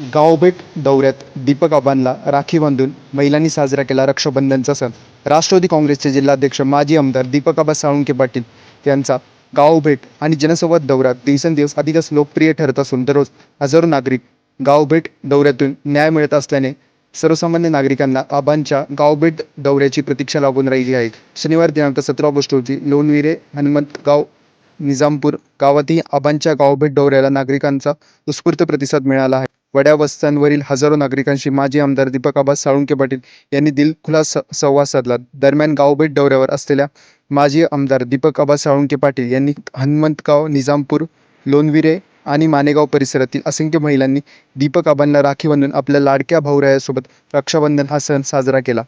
गावभेट दौऱ्यात दीपक आबांना राखी बांधून महिलांनी साजरा केला रक्षाबंधनचा सण. राष्ट्रवादी काँग्रेसचे जिल्हाध्यक्ष माजी आमदार दीपक आबा साळुंके पाटील यांचा गावभेट आणि जनसंवाद दौरा दिवसेंदिवस अधिकच लोकप्रिय ठरत असून दररोज हजारो नागरिक गावभेट दौऱ्यातून न्याय मिळत असल्याने सर्वसामान्य नागरिकांना आबांच्या गावभेट दौऱ्याची प्रतीक्षा लागून राहिली आहे. शनिवार दिनांक सतरा ऑगस्ट रोजी लोणविरे हनुमंतगाव निजामपूर गावातही आबांच्या गावभेट दौऱ्याला नागरिकांचा उत्स्फूर्त प्रतिसाद मिळाला आहे. वड्या वस्त्यांवरील हजारो नागरिकांशी माजी आमदार दीपक आबा साळुंके पाटील यांनी दिलखुलास स- संवाद साधला. दरम्यान गावभेट दौऱ्यावर असलेल्या माजी आमदार दीपक आबा साळुंके पाटील यांनी हनुमंतगाव निजामपूर लोणविरे आणि मानेगाव परिसरातील असंख्य महिलांनी दीपक आबांना राखी बांधून आपल्या लाडक्या भाऊरायासोबत रक्षाबंधन हा सण साजरा केला.